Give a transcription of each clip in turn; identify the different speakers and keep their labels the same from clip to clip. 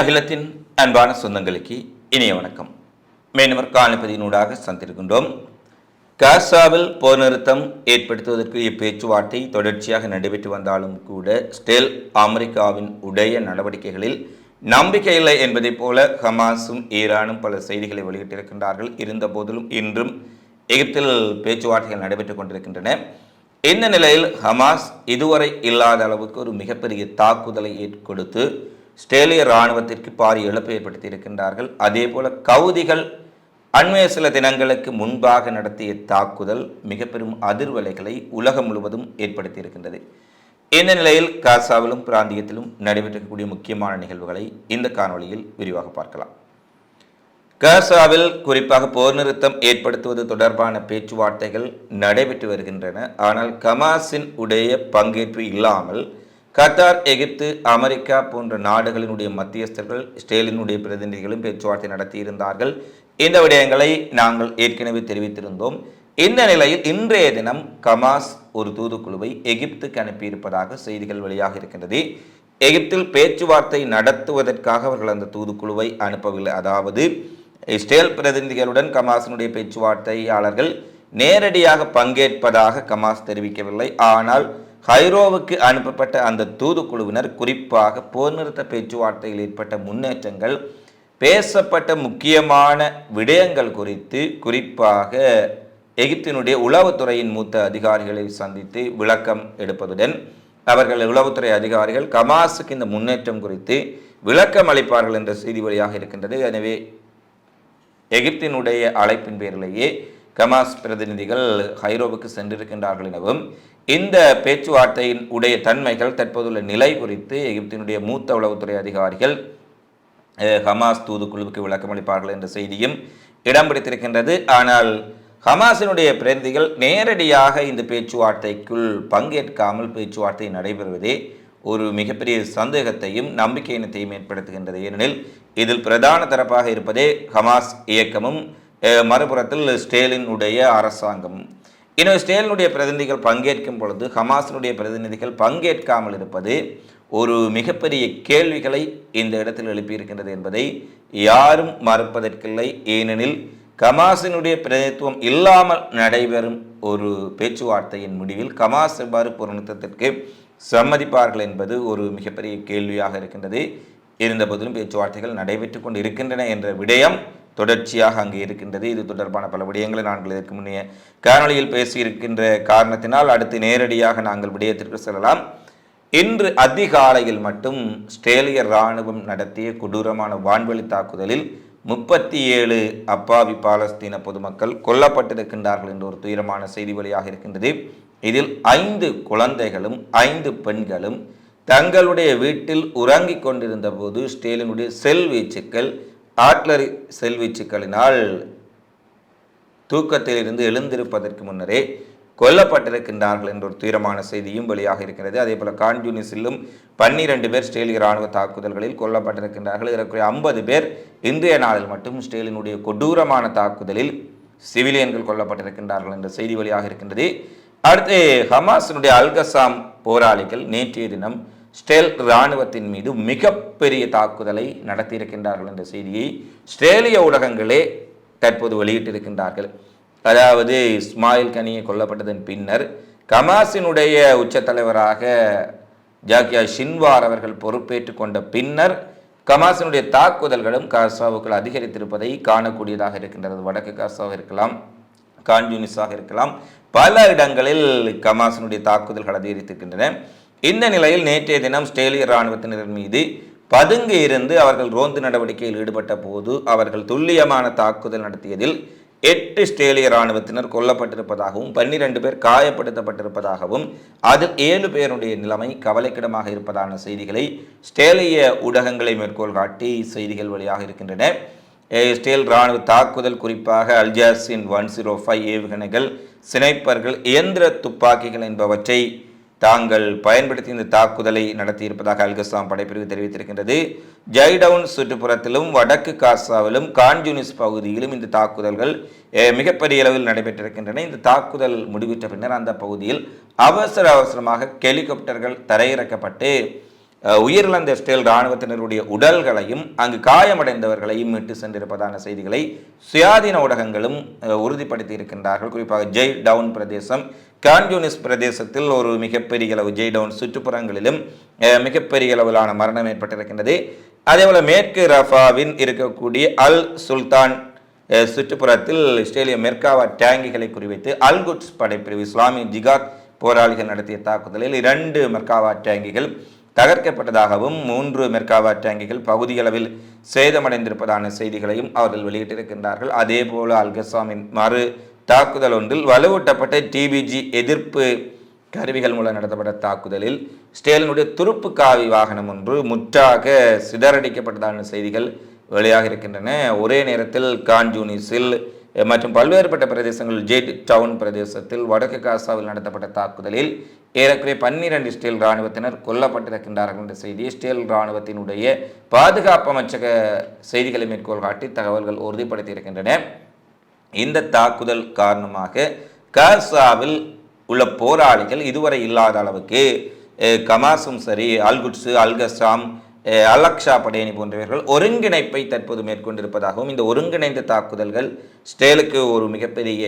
Speaker 1: அகிலத்தின் அன்பான சொந்தங்களுக்கு இனிய வணக்கம். மேனவர் காலப்பதியினூடாக சந்திருக்கின்றோம் காசாவில் போர் நிறுத்தம் ஏற்படுத்துவதற்குரிய பேச்சுவார்த்தை தொடர்ச்சியாக நடைபெற்று வந்தாலும் கூட ஸ்டேல் அமெரிக்காவின் உடைய நடவடிக்கைகளில் நம்பிக்கை இல்லை என்பதைப் போல ஹமாஸும் ஈரானும் பல செய்திகளை வெளியிட்டிருக்கின்றார்கள். இருந்த போதிலும் இன்றும் எகிப்தில் பேச்சுவார்த்தைகள் நடைபெற்றுக் கொண்டிருக்கின்றன. இந்த நிலையில் ஹமாஸ் இதுவரை இல்லாத அளவுக்கு ஒரு மிகப்பெரிய தாக்குதலை கொடுத்து ஸ்டேலிய இராணுவத்திற்கு பாரிய இழப்பு ஏற்படுத்தி இருக்கின்றார்கள் அதே போல கவுதிகள் அண்மைய சில தினங்களுக்கு முன்பாக நடத்திய தாக்குதல் மிக பெரும் அதிர்வலைகளை உலகம் முழுவதும் ஏற்படுத்தி இருக்கின்றது இந்த நிலையில் காசாவிலும் பிராந்தியத்திலும் நடைபெற்றக்கூடிய முக்கியமான நிகழ்வுகளை இந்த காணொளியில் விரிவாக பார்க்கலாம். காசாவில் குறிப்பாக போர் நிறுத்தம் ஏற்படுத்துவது தொடர்பான பேச்சுவார்த்தைகள் நடைபெற்று வருகின்றன. ஆனால் கமாஸின் உடைய பங்கேற்பு இல்லாமல் கத்தார் எகிப்து அமெரிக்கா போன்ற நாடுகளினுடைய மத்தியஸ்தர்கள் ஸ்டேலினுடைய பிரதிநிதிகளும் பேச்சுவார்த்தை நடத்தியிருந்தார்கள். இந்த விடயங்களை நாங்கள் ஏற்கனவே தெரிவித்திருந்தோம். இந்த நிலையில் இன்றைய தினம் கமாஸ் ஒரு தூதுக்குழுவை எகிப்துக்கு அனுப்பியிருப்பதாக செய்திகள் வெளியாக இருக்கின்றது. எகிப்தில் பேச்சுவார்த்தை நடத்துவதற்காக அவர்கள் அந்த தூதுக்குழுவை அனுப்பவில்லை. அதாவது இஸ்ரேல் பிரதிநிதிகளுடன் கமாஸினுடைய பேச்சுவார்த்தையாளர்கள் நேரடியாக பங்கேற்பதாக கமாஸ் தெரிவிக்கவில்லை. ஆனால் ஹைரோவுக்கு அனுப்பப்பட்ட அந்த தூதுக்குழுவினர் குறிப்பாக போர் நிறுத்த பேச்சுவார்த்தையில் ஏற்பட்ட முன்னேற்றங்கள் பேசப்பட்ட முக்கியமான விடயங்கள் குறித்து குறிப்பாக எகிப்தினுடைய உளவுத்துறையின் மூத்த அதிகாரிகளை சந்தித்து விளக்கம் எடுப்பதுடன் அவர்கள் உளவுத்துறை அதிகாரிகள் கமாஸுக்கு இந்த முன்னேற்றம் குறித்து விளக்கம் அளிப்பார்கள் என்ற செய்தி வழியாக இருக்கின்றது. எனவே எகிப்தினுடைய அழைப்பின் பேரிலேயே கமாஸ் பிரதிநிதிகள் ஹைரோவுக்கு சென்றிருக்கின்றார்கள் எனவும் இந்த பேச்சுவார்த்தையின் உடைய தன்மைகள் தற்போதுள்ள நிலை குறித்து எகிப்தினுடைய மூத்த உளவுத்துறை அதிகாரிகள் ஹமாஸ் தூதுக்குழுவுக்கு விளக்கம் அளிப்பார்கள் என்ற செய்தியும் இடம் பிடித்திருக்கின்றது. ஆனால் ஹமாஸினுடைய பிரதிநிதிகள் நேரடியாக இந்த பேச்சுவார்த்தைக்குள் பங்கேற்காமல் பேச்சுவார்த்தை நடைபெறுவதே ஒரு மிகப்பெரிய சந்தேகத்தையும் நம்பிக்கையினத்தையும் ஏற்படுத்துகின்றது. ஏனெனில் இதில் பிரதான தரப்பாக இருப்பதே ஹமாஸ் இயக்கமும் மறுபுறத்தில் ஸ்டேலினுடைய அரசாங்கமும். இன்னும் ஸ்டேலினுடைய பிரதிநிதிகள் பங்கேற்கும் பொழுது ஹமாஸினுடைய பிரதிநிதிகள் பங்கேற்காமல் இருப்பது ஒரு மிகப்பெரிய கேள்விகளை இந்த இடத்தில் எழுப்பியிருக்கின்றது என்பதை யாரும் மறுப்பதற்கில்லை. ஏனெனில் கமாஸினுடைய பிரதித்துவம் இல்லாமல் நடைபெறும் ஒரு பேச்சுவார்த்தையின் முடிவில் கமாஸ் எவ்வாறு பொருத்தத்திற்கு சம்மதிப்பார்கள் என்பது ஒரு மிகப்பெரிய கேள்வியாக இருக்கின்றது. இருந்தபோதிலும் பேச்சுவார்த்தைகள் நடைபெற்று கொண்டு இருக்கின்றன என்ற விடயம் தொடர்ச்சியாக அங்கே இருக்கின்றது. இது தொடர்பான பல விடயங்களை நாங்கள் இதற்கு முன்னே காணொலியில் பேசியிருக்கின்ற காரணத்தினால் அடுத்து நேரடியாக நாங்கள் விடயத்திற்கு செல்லலாம். இன்று அதிகாலையில் மட்டும் ஸ்ட்ரேலிய இராணுவம் நடத்திய கொடூரமான வான்வெளி தாக்குதலில் முப்பத்தி ஏழு அப்பாவி பாலஸ்தீன பொதுமக்கள் கொல்லப்பட்டிருக்கின்றார்கள் என்ற ஒரு துயரமான செய்தி வழியாக இருக்கின்றது. இதில் ஐந்து குழந்தைகளும் ஐந்து பெண்களும் தங்களுடைய வீட்டில் உறங்கிக் கொண்டிருந்த போது ஸ்டேலினுடைய செல் வீச்சுக்கள் ஆட்லரி செல்வீச்சுக்களினால் தூக்கத்திலிருந்து எழுந்திருப்பதற்கு முன்னரே கொல்லப்பட்டிருக்கின்றார்கள் என்ற ஒரு துயரமான செய்தியும் வெளியாக இருக்கிறது. அதே போல கான்ஜூனிஸிலும் பன்னிரண்டு பேர் ஸ்டேலிய இராணுவ தாக்குதல்களில் கொல்லப்பட்டிருக்கின்றார்கள். இதற்குரிய ஐம்பது பேர் இந்திய நாளில் மட்டும் ஸ்டேலினுடைய கொடூரமான தாக்குதலில் சிவிலியன்கள் கொல்லப்பட்டிருக்கின்றார்கள் என்ற செய்தி வெளியாக இருக்கின்றது. அடுத்து ஹமாஸினுடைய அல்கசாம் போராளிகள் நேற்றைய தினம் ஸ்டேல் இராணுவத்தின் மீது மிகப்பெரிய தாக்குதலை நடத்தியிருக்கின்றார்கள் என்ற செய்தியை ஸ்ட்ரேலிய ஊடகங்களே தற்போது வெளியிட்டிருக்கின்றார்கள். அதாவது இஸ்மாயில் கனியை கொல்லப்பட்டதன் பின்னர் கமாசினுடைய உச்ச தலைவராக ஜாக்கியா ஷின்வார் அவர்கள் பொறுப்பேற்றுக் கொண்ட பின்னர் கமாசினுடைய தாக்குதல்களும் காசாவுக்குள் அதிகரித்திருப்பதை காணக்கூடியதாக இருக்கின்றது. வடக்கு காசாவாக இருக்கலாம் கான்யூனிஸாக இருக்கலாம் பல இடங்களில் கமாசினுடைய தாக்குதல்கள் அதிகரித்திருக்கின்றன. இந்த நிலையில் நேற்றைய தினம் ஸ்டேலிய இராணுவத்தினர் மீது பதுங்கி இருந்து அவர்கள் ரோந்து நடவடிக்கையில் ஈடுபட்ட போது அவர்கள் துல்லியமான தாக்குதல் நடத்தியதில் எட்டு ஸ்டேலிய இராணுவத்தினர் கொல்லப்பட்டிருப்பதாகவும் பன்னிரண்டு பேர் காயப்படுத்தப்பட்டிருப்பதாகவும் அதில் ஏழு பேருடைய நிலைமை கவலைக்கிடமாக இருப்பதான செய்திகளை ஸ்டேலிய ஊடகங்களை மேற்கோள் காட்டி செய்திகள் வழியாக இருக்கின்றன. அஹ் ஸ்டேல் இராணுவ தாக்குதல் குறிப்பாக அல்ஜாசின் ஒன் ஜீரோ ஃபைவ் ஏவுகணைகள் சினைப்பர்கள் இயந்திர துப்பாக்கிகள் என்பவற்றை தாங்கள் பயன்படுத்தி இந்த தாக்குதலை நடத்தியிருப்பதாக அல்கசாம் படைப்பிரிவு தெரிவித்திருக்கின்றது. ஜைடவுன் சுற்றுப்புறத்திலும் வடக்கு காசாவிலும் கான்ஜூனிஸ் பகுதியிலும் இந்த தாக்குதல்கள் மிகப்பெரிய அளவில் நடைபெற்றிருக்கின்றன. இந்த தாக்குதல் முடிவுற்ற பின்னர் அந்த பகுதியில் அவசர அவசரமாக ஹெலிகாப்டர்கள் தரையிறக்கப்பட்டு உயிரிழந்த இஸ்ரேல் இராணுவத்தினருடைய உடல்களையும் அங்கு காயமடைந்தவர்களையும் மீட்டு சென்றிருப்பதான செய்திகளை சுயாதீன ஊடகங்களும் உறுதிப்படுத்தி இருக்கின்றார்கள் குறிப்பாக ஜெய் டவுன் பிரதேசம் கான்யூனிஸ் பிரதேசத்தில் ஒரு மிகப்பெரிய அளவு ஜெய் டவுன் சுற்றுப்புறங்களிலும் மிகப்பெரிய அளவிலான மரணம் ஏற்பட்டிருக்கின்றது. அதேபோல மேற்கு ரஃபாவின் இருக்கக்கூடிய அல் சுல்தான் சுற்றுப்புறத்தில் இஸ்ரேலிய மெர்காவா டேங்கிகளை குறிவைத்து அல்குட்ஸ் படைப்பிரிவு இஸ்லாமிய ஜிகாத் போராளிகள் நடத்திய தாக்குதலில் இரண்டு மெர்காவா டேங்கிகள் தகர்க்கப்பட்டதாகவும் மூன்று மெர்காவா டேங்கிகள் பகுதியளவில் சேதமடைந்திருப்பதான செய்திகளையும் அவர்கள் வெளியிட்டிருக்கின்றார்கள். அதேபோல அல்கசாமின் மறு தாக்குதல் ஒன்றில் வலுவூட்டப்பட்ட டிபிஜி எதிர்ப்பு கருவிகள் மூலம் நடத்தப்பட்ட தாக்குதலில் ஸ்டேலினுடைய துருப்பு காவி வாகனம் ஒன்று முற்றாக சிதறடிக்கப்பட்டதான செய்திகள் வெளியாக இருக்கின்றன ஒரே நேரத்தில் கான்ஜூனிஸில் மற்றும் பல்வேறுபட்ட பிரதேசங்கள் ஜெட் டவுன் பிரதேசத்தில் வடக்கு காசாவில் நடத்தப்பட்ட தாக்குதலில் ஏறக்குறைய பன்னிரண்டு ஸ்டேல் இராணுவத்தினர் கொல்லப்பட்டிருக்கின்றார்கள் என்ற செய்தி. ஸ்டேல் இராணுவத்தினுடைய பாதுகாப்பு அமைச்சக செய்திகளை மேற்கோள் காட்டி தகவல்கள் உறுதிப்படுத்தியிருக்கின்றன. இந்த தாக்குதல் காரணமாக காசாவில் உள்ள போராளிகள் இதுவரை இல்லாத அளவுக்கு கமாசும் சரி அல்குட்ஸு அல்கசாம் அலக்ஷா படையணி போன்றவர்கள் ஒருங்கிணைப்பை தற்போது மேற்கொண்டிருப்பதாகவும் இந்த ஒருங்கிணைந்த தாக்குதல்கள் ஸ்டேலுக்கு ஒரு மிகப்பெரிய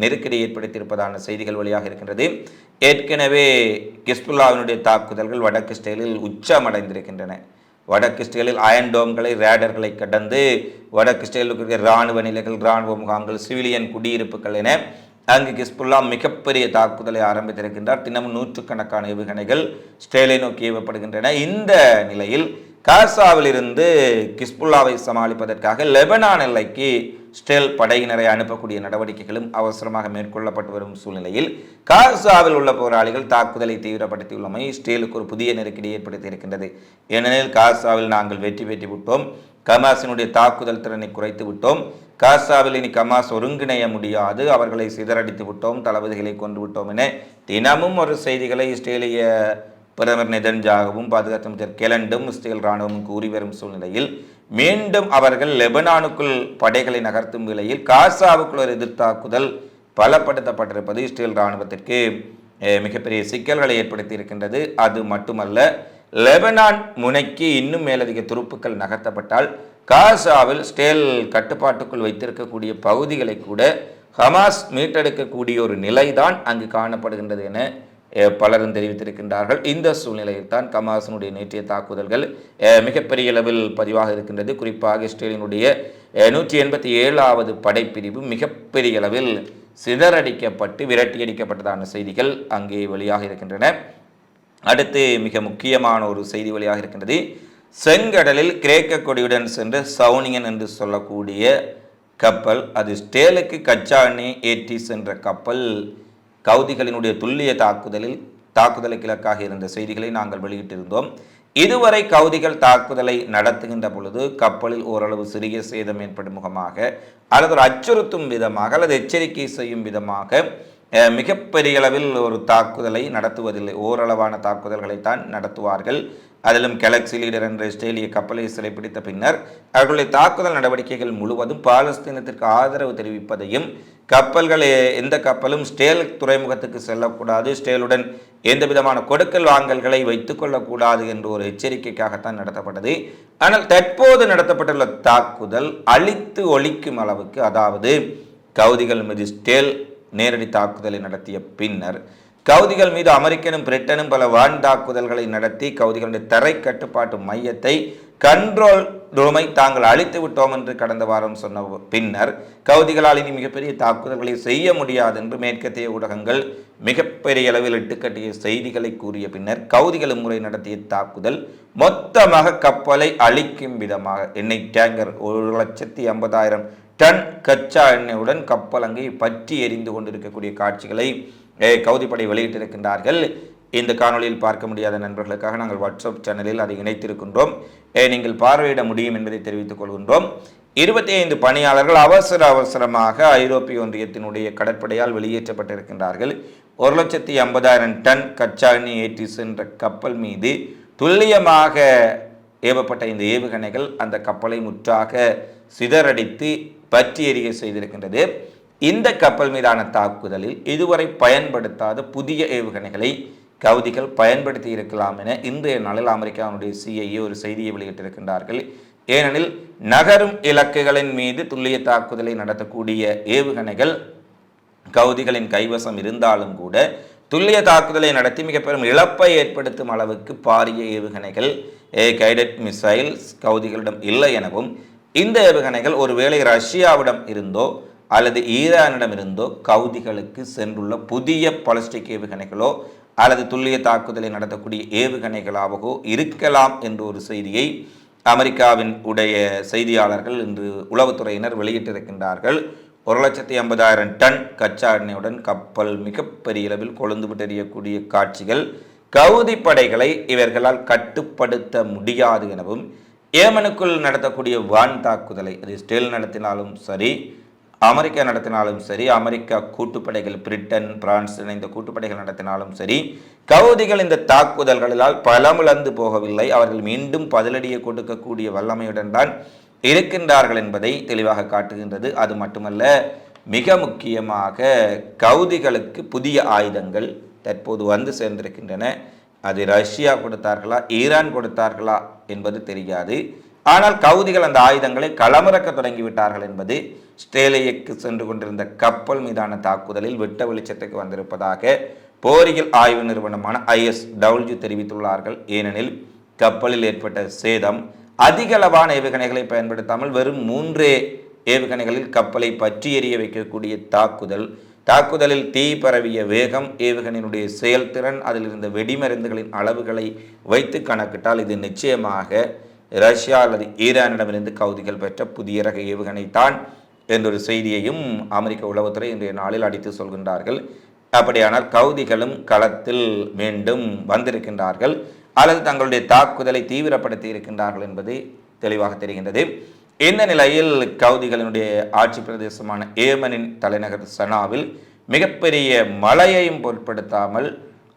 Speaker 1: நெருக்கடி ஏற்படுத்தியிருப்பதான செய்திகள் வழியாக இருக்கின்றது. ஏற்கனவே கிஸ்புல்லாவினுடைய தாக்குதல்கள் வடக்கு ஸ்டேலில் உச்சமடைந்திருக்கின்றன. வடக்கு ஸ்டேலில் அயன்டோம்களை ரேடர்களை கடந்து வடக்கு ஸ்டேலில் இருக்கிற இராணுவ நிலைகள் இராணுவ முகாம்கள் சிவிலியன் குடியிருப்புகள் என அங்கு கிஸ்புல்லா மிகப்பெரிய தாக்குதலை ஆரம்பித்திருக்கின்றார். தினமும் நூற்றுக்கணக்கான ஏவுகணைகள் ஸ்டேலை நோக்கி ஏவப்படுகின்றன. இந்த நிலையில் காசாவிலிருந்து கிஸ்புல்லாவை சமாளிப்பதற்காக லெபனான் எல்லைக்கு ஸ்டேல் படையினரை அனுப்பக்கூடிய நடவடிக்கைகளும் அவசரமாக மேற்கொள்ளப்பட்டு வரும் சூழ்நிலையில் காசாவில் உள்ள போராளிகள் தாக்குதலை தீவிரப்படுத்தியுள்ளமை ஸ்டேலுக்கு ஒரு புதிய நெருக்கடி ஏற்படுத்தி இருக்கின்றது ஏனெனில் காசாவில் நாங்கள் வெற்றி பெற்று விட்டோம் கமாசினுடைய தாக்குதல் திறனை குறைத்து விட்டோம் காசாவில் இனி கமாஸ் ஒருங்கிணைய முடியாது. அவர்களை சிதறடித்து விட்டோம் தளபதிகளை கொண்டு விட்டோம் என தினமும் ஒரு செய்திகளை இஸ்ரேலிய பிரதமர் நெதன்ஜாகவும் பாதுகாப்பு அமைச்சர் கெலண்டும் இஸ்ரேல் இராணுவமும் கூறி வரும் சூழ்நிலையில் மீண்டும் அவர்கள் லெபனானுக்குள் படைகளை நகர்த்தும் நிலையில் காசாவுக்குள் ஒரு எதிர்த்தாக்குதல் பலப்படுத்தப்பட்டிருப்பது இஸ்ரேல் இராணுவத்திற்கு மிகப்பெரிய சிக்கல்களை ஏற்படுத்தி இருக்கின்றது அது மட்டுமல்ல லெபனான் முனைக்கு இன்னும் மேலதிக துருப்புக்கள் நகர்த்தப்பட்டால் காசாவில் ஸ்டேல் கட்டுப்பாட்டுக்குள் வைத்திருக்கக்கூடிய பகுதிகளை கூட ஹமாஸ் மீட்டெடுக்கக்கூடிய ஒரு நிலைதான் அங்கு காணப்படுகின்றது என பலரும் தெரிவித்திருக்கின்றார்கள். இந்த சூழ்நிலையில் தான் கமாசனுடைய நேற்றைய தாக்குதல்கள் மிகப்பெரிய அளவில் பதிவாக இருக்கின்றது. குறிப்பாக இஸ்ரேலினுடைய நூற்றி எண்பத்தி ஏழாவது படைப்பிரிவு மிகப்பெரிய அளவில் சிதறடிக்கப்பட்டு விரட்டியடிக்கப்பட்டதான செய்திகள் அங்கே வெளியாக இருக்கின்றன. அடுத்து மிக முக்கியமான ஒரு செய்தி வழியாக இருக்கின்றது. செங்கடலில் கிரேக்க கொடியுடன் சென்று சவுனியன் என்று சொல்லக்கூடிய கப்பல் அது ஸ்டேலுக்கு கச்சா எண்ணெய் ஏற்றி சென்ற கப்பல் கவுதிகளினுடைய துல்லிய தாக்குதலில் தாக்குதலை கிழக்காக இருந்த செய்திகளை நாங்கள் வெளியிட்டிருந்தோம். இதுவரை கவுதிகள் தாக்குதலை நடத்துகின்ற பொழுது கப்பலில் ஓரளவு சிறிய சேதம் ஏற்படும் முகமாக அல்லது ஒரு அச்சுறுத்தும் விதமாக அல்லது எச்சரிக்கை செய்யும் விதமாக மிகப்பெரிய அளவில் ஒரு தாக்குதலை நடத்துவதில்லை. ஓரளவான தாக்குதல்களைத்தான் நடத்துவார்கள். அதிலும் கெலக்சி லீடர் என்ற இஸ்ரேலிய கப்பலை சிறைப்பிடித்த பின்னர் அவர்களுடைய தாக்குதல் நடவடிக்கைகள் முழுவதும் பாலஸ்தீனத்திற்கு ஆதரவு தெரிவிப்பதையும் கப்பல்கள் எந்த கப்பலும் ஸ்டேல் துறைமுகத்துக்கு செல்லக்கூடாது ஸ்டேலுடன் எந்த விதமான கொடுக்கல் வாங்கல்களை வைத்துக் கொள்ளக்கூடாது என்ற ஒரு எச்சரிக்கைக்காகத்தான் நடத்தப்பட்டது. ஆனால் தற்போது நடத்தப்பட்டுள்ள தாக்குதல் அழித்து ஒழிக்கும் அளவுக்கு அதாவது கவுதிகள் மீது ஸ்டேல் நேரடி தாக்குதலை நடத்திய பின்னர் கவுதிகள் மீது அமெரிக்கனும் பிரிட்டனும் பல வான் தாக்குதல்களை நடத்தி கவுதிகளுடைய தரை கட்டுப்பாட்டு மையத்தை கண்ட்ரோல் ரூமை தாங்கள் அழித்து விட்டோம் என்று கடந்த வாரம் சொன்ன பின்னர் கவுதிகளால் இனி மிகப்பெரிய தாக்குதல்களை செய்ய முடியாது என்று மேற்கத்திய ஊடகங்கள் மிகப்பெரிய அளவில் இட்டுக்கட்டிய செய்திகளை கூறிய பின்னர் கவுதிகள் முறை நடத்திய தாக்குதல் மொத்தமாக கப்பலை அழிக்கும் விதமாக எண்ணெய் டேங்கர் ஒரு லட்சத்தி ஐம்பதாயிரம் டன் கச்சா எண்ணெயுடன் கப்பல் அங்கே பற்றி எரிந்து கொண்டிருக்கக்கூடிய காட்சிகளை கவுதிப்படை வெளியிட்டிருக்கின்றார்கள். இந்த காணொளியில் பார்க்க முடியாத நண்பர்களுக்காக நாங்கள் வாட்ஸ்அப் சேனலில் அதை இணைத்திருக்கின்றோம். நீங்கள் பார்வையிட முடியும் என்பதை தெரிவித்துக் கொள்கின்றோம். இருபத்தி ஐந்து பணியாளர்கள் அவசர அவசரமாக ஐரோப்பிய ஒன்றியத்தினுடைய கடற்படையால் வெளியேற்றப்பட்டிருக்கின்றார்கள். ஒரு லட்சத்தி ஐம்பதாயிரம் டன் கச்சா எண்ணெய் ஏற்றி சென்ற கப்பல் மீது துல்லியமாக ஏவப்பட்ட இந்த ஏவுகணைகள் அந்த கப்பலை முற்றாக சிதறடித்து பற்றி எறிய செய்திருக்கின்றது. இந்த கப்பல் மீதான தாக்குதலில் இதுவரை பயன்படுத்தாத புதிய ஏவுகணைகளை கவுதிகள் பயன்படுத்தி இருக்கலாம் என இன்றைய நாளில் அமெரிக்காவுடைய சிஐஏ ஒரு செய்தியை வெளியிட்டிருக்கின்றார்கள். ஏனெனில் நகரும் இலக்குகளின் மீது துல்லிய தாக்குதலை நடத்தக்கூடிய ஏவுகணைகள் கவுதிகளின் கைவசம் இருந்தாலும் கூட துல்லிய தாக்குதலை நடத்தி மிக பெரும் இழப்பை ஏற்படுத்தும் அளவுக்கு பாரிய ஏவுகணைகள் ஏ கைடட் மிசைல்ஸ் கவுதிகளிடம் இல்லை எனவும் இந்த ஏவுகணைகள் ஒருவேளை ரஷ்யாவிடம் இருந்தோ அல்லது ஈரானிடம் இருந்தோ கவுதிகளுக்கு சென்றுள்ள புதிய பாலிஸ்டிக் ஏவுகணைகளோ அல்லது துல்லிய தாக்குதலை நடத்தக்கூடிய ஏவுகணைகளாகவோ இருக்கலாம் என்ற ஒரு செய்தியை அமெரிக்காவின் உடைய செய்தியாளர்கள் இன்று உளவுத்துறையினர் வெளியிட்டிருக்கின்றார்கள். ஒரு லட்சத்தி ஐம்பதாயிரம் டன் கச்சா எண்ணெயுடன் கப்பல் மிகப்பெரிய அளவில் கொழுந்து விட்டெறியக்கூடிய காட்சிகள் கவுதி படைகளை இவர்களால் கட்டுப்படுத்த முடியாது எனவும் ஏமனுக்குள் நடத்தக்கூடிய வான் தாக்குதலை அது இஸ்ரேல் நடத்தினாலும் சரி அமெரிக்கா நடத்தினாலும் சரி அமெரிக்கா கூட்டுப்படைகள் பிரிட்டன் பிரான்ஸ் இணைந்த கூட்டுப்படைகள் நடத்தினாலும் சரி கவுதிகள் இந்த தாக்குதல்களால் பலமிழந்து போகவில்லை. அவர்கள் மீண்டும் பதிலடியை கொடுக்கக்கூடிய வல்லமையுடன் தான் இருக்கின்றார்கள் என்பதை தெளிவாக காட்டுகின்றது. அது மட்டுமல்ல மிக முக்கியமாக கவுதிகளுக்கு புதிய ஆயுதங்கள் தற்போது வந்து சேர்ந்திருக்கின்றன. அது ரஷ்யா கொடுத்தார்களா ஈரான் கொடுத்தார்களா என்பது தெரியாது. ஆனால் கவுதிகள் அந்த ஆயுதங்களை களமிறக்க தொடங்கிவிட்டார்கள் என்பது ஸ்ட்ரேலியக்கு சென்று கொண்டிருந்த கப்பல் மீதான தாக்குதலில் வெட்ட வெளிச்சத்துக்கு வந்திருப்பதாக போரியல் ஆய்வு நிறுவனமான ஐஎஸ் டபிள்யூ தெரிவித்துள்ளார்கள். ஏனெனில் கப்பலில் ஏற்பட்ட சேதம் அதிகளவான ஏவுகணைகளை பயன்படுத்தாமல் வெறும் மூன்றே ஏவுகணைகளில் கப்பலை பற்றி எறிய வைக்கக்கூடிய தாக்குதல் தாக்குதலில் தீ பரவிய வேகம் ஏவுகணையினுடைய செயல்திறன் அதில் இருந்த வெடிமருந்துகளின் அளவுகளை வைத்து கணக்கிட்டால் இது நிச்சயமாக ரஷ்யா அல்லது ஈரானிடமிருந்து கவுதிகள் பெற்ற புதிய ரக ஏவுகணை தான் என்றொரு செய்தியையும் அமெரிக்க உளவுத்துறை இன்றைய நாளில் அடித்து சொல்கின்றார்கள். அப்படியானால் கவுதிகளும் களத்தில் மீண்டும் வந்திருக்கின்றார்கள். அல்லது தங்களுடைய தாக்குதலை தீவிரப்படுத்தி இருக்கின்றார்கள் என்பது தெளிவாக தெரிகின்றது. இந்த நிலையில் கவுதிகளினுடைய ஆட்சி பிரதேசமான ஏமனின் தலைநகர் சனாவில் மிகப்பெரிய மழையையும் பொருட்படுத்தாமல்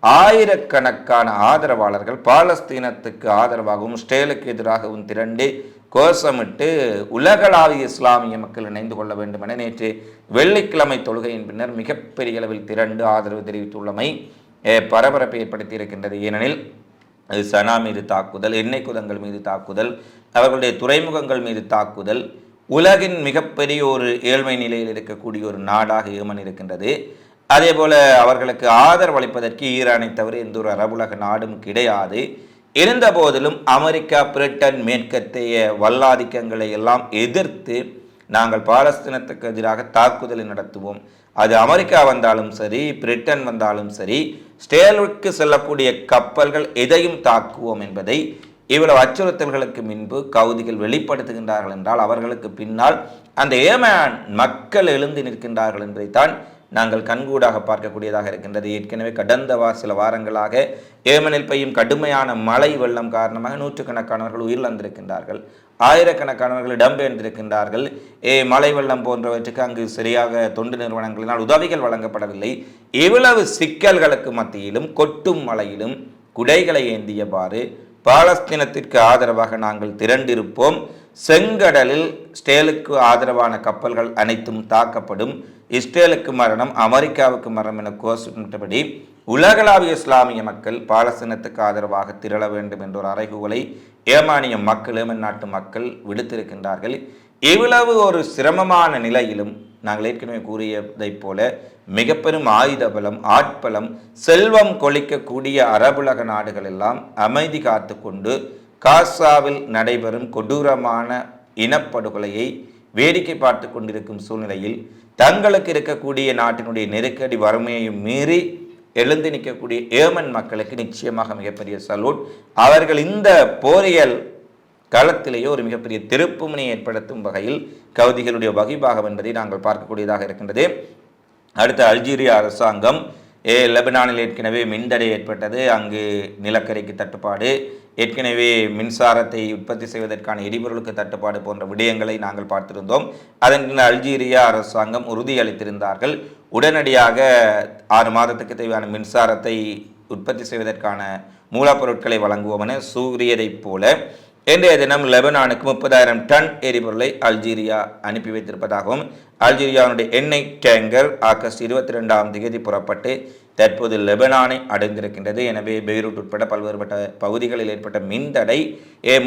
Speaker 1: ஆயிரக்கணக்கான ஆதரவாளர்கள் பாலஸ்தீனத்துக்கு ஆதரவாகவும் ஸ்டேலுக்கு எதிராகவும் திரண்டு கோஷமிட்டு உலகளாவிய இஸ்லாமிய மக்கள் இணைந்து கொள்ள வேண்டும் என நேற்று வெள்ளிக்கிழமை தொழுகையின் பின்னர் மிகப்பெரிய அளவில் திரண்டு ஆதரவு தெரிவித்துள்ளமை பரபரப்பை ஏற்படுத்தி இருக்கின்றது. ஏனெனில் சனா மீது தாக்குதல் எண்ணெய் குதங்கள் மீது தாக்குதல் அவர்களுடைய துறைமுகங்கள் மீது தாக்குதல் உலகின் மிகப்பெரிய ஒரு ஏழ்மை நிலையில் இருக்கக்கூடிய ஒரு நாடாக ஏமன் இருக்கின்றது அதே போல அவர்களுக்கு ஆதரவளிப்பதற்கு ஈரானை தவிர எந்த ஒரு அரபுலக நாடும் கிடையாது. இருந்த போதிலும் அமெரிக்கா பிரிட்டன் மேற்கத்தைய வல்லாதிக்கங்களை எல்லாம் எதிர்த்து நாங்கள் பாலஸ்தீனத்துக்கு எதிராக தாக்குதலை நடத்துவோம். அது அமெரிக்கா வந்தாலும் சரி பிரிட்டன் வந்தாலும் சரி ஸ்டேலுக்கு செல்லக்கூடிய கப்பல்கள் எதையும் தாக்குவோம் என்பதை இவ்வளவு அச்சுறுத்தல்களுக்கு முன்பு கவுதிகள் வெளிப்படுத்துகின்றார்கள் என்றால் அவர்களுக்கு பின்னால் அந்த ஏமான் மக்கள் எழுந்து நிற்கின்றார்கள் என்பதைத்தான் நாங்கள் கண்கூடாக பார்க்கக்கூடியதாக இருக்கின்றது. ஏற்கனவே கடந்த வா சில வாரங்களாக ஏமனில் பெய்யும் கடுமையான மழை வெள்ளம் காரணமாக நூற்றுக்கணக்கானவர்கள் உயிரிழந்திருக்கின்றார்கள். ஆயிரக்கணக்கானவர்கள் இடம்பெயர்ந்திருக்கின்றார்கள். ஏ மழை வெள்ளம் போன்றவற்றுக்கு அங்கு சரியாக தொண்டு நிறுவனங்களினால் உதவிகள் வழங்கப்படவில்லை. இவ்வளவு சிக்கல்களுக்கு மத்தியிலும் கொட்டும் மழையிலும் குடைகளை ஏந்தியவாறு பாலஸ்தீனத்திற்கு ஆதரவாக நாங்கள் திரண்டிருப்போம். செங்கடலில் ஸ்டேலுக்கு ஆதரவான கப்பல்கள் அனைத்தும் தாக்கப்படும். இஸ்ரேலுக்கு மரணம் அமெரிக்காவுக்கு மரணம் என கோஷமிட்டபடி உலகளாவிய இஸ்லாமிய மக்கள் பாலஸ்தீனத்துக்கு ஆதரவாக திரள வேண்டும் என்ற ஒரு அறைகூவலை ஏமானிய மக்கள் ஏமன் நாட்டு மக்கள் விடுத்திருக்கின்றார்கள். இவ்வளவு ஒரு சிரமமான நிலையிலும் நாங்கள் ஏற்கனவே கூறியதைப் போல மிக பெரும் ஆயுத பலம் ஆட்பலம் செல்வம் கொளிக்கக்கூடிய அரபுலக நாடுகள் எல்லாம் அமைதி காத்து கொண்டு காசாவில் நடைபெறும் கொடூரமான இனப்படுகொலையை வேடிக்கை பார்த்து கொண்டிருக்கும் சூழ்நிலையில் தங்களுக்கு இருக்கக்கூடிய நாட்டினுடைய நெருக்கடி வறுமையையும் மீறி எழுந்து நிற்கக்கூடிய ஏமன் மக்களுக்கு நிச்சயமாக மிகப்பெரிய சலூட். அவர்கள் இந்த போரியல் களத்திலேயே ஒரு மிகப்பெரிய திருப்புமுனை ஏற்படுத்தும் வகையில் கவுதிகளுடைய வகிபாகம் என்பதை நாங்கள் பார்க்கக்கூடியதாக இருக்கின்றது. அடுத்த அல்ஜீரியா அரசாங்கம் ஏ லெபனானில் ஏற்கனவே மின்தடை ஏற்பட்டது அங்கு நிலக்கரிக்கு தட்டுப்பாடு ஏற்கனவே மின்சாரத்தை உற்பத்தி செய்வதற்கான எரிபொருளுக்கு தட்டுப்பாடு போன்ற விடயங்களை நாங்கள் பார்த்திருந்தோம். அதன் பின்னர் அல்ஜீரியா அரசாங்கம் உறுதியளித்திருந்தார்கள். உடனடியாக ஆறு மாதத்துக்கு தேவையான மின்சாரத்தை உற்பத்தி செய்வதற்கான மூலப்பொருட்களை வழங்குவோம் என சூரியதைப் போல இன்றைய தினம் லெபனானுக்கு முப்பதாயிரம் டன் எரிபொருளை அல்ஜீரியா அனுப்பி வைத்திருப்பதாகவும் அல்ஜீரியாவுடைய எண்ணெய் டேங்கர் ஆகஸ்ட் இருபத்தி ரெண்டாம் தேதி புறப்பட்டு தற்போது லெபனானை அடைந்திருக்கின்றது. எனவே பெய்ரூட் உட்பட பல்வேறுபட்ட பகுதிகளில் ஏற்பட்ட மின்தடை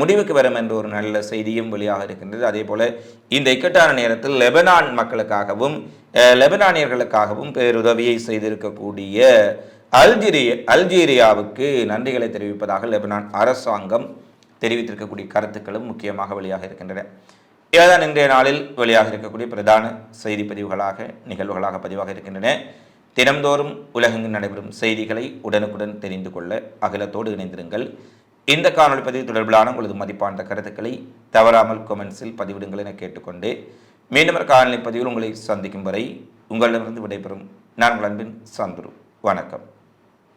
Speaker 1: முடிவுக்கு வரும் என்ற ஒரு நல்ல செய்தியும் வெளியாக இருக்கின்றது. அதே போல இந்த இக்கட்டான நேரத்தில் லெபனான் மக்களுக்காகவும் லெபனானியர்களுக்காகவும் பேருதவியை செய்திருக்கக்கூடிய அல்ஜீரிய அல்ஜீரியாவுக்கு நன்றிகளை தெரிவிப்பதாக லெபனான் அரசாங்கம் தெரிவித்திருக்கக்கூடிய கருத்துக்களும் முக்கியமாக வெளியாக இருக்கின்றன. இவைதான் இன்றைய நாளில் வெளியாக இருக்கக்கூடிய பிரதான செய்தி பதிவுகளாக நிகழ்வுகளாக பதிவாக இருக்கின்றன. தினம்தோறும் உலகெங்கு நடைபெறும் செய்திகளை உடனுக்குடன் தெரிந்து கொள்ள அகிலத்தோடு இணைந்திருங்கள். இந்த காணொளி பதிவு தொடர்பிலான உங்களது மதிப்பான கருத்துக்களை தவறாமல் கொமெண்ட்ஸில் பதிவிடுங்கள் என கேட்டுக்கொண்டு மீண்டும் ஒரு காணொலி பதிவில் உங்களை சந்திக்கும் வரை உங்களிடமிருந்து விடைபெறும் நான் உங்கள் அன்பின் சந்துரு. வணக்கம்.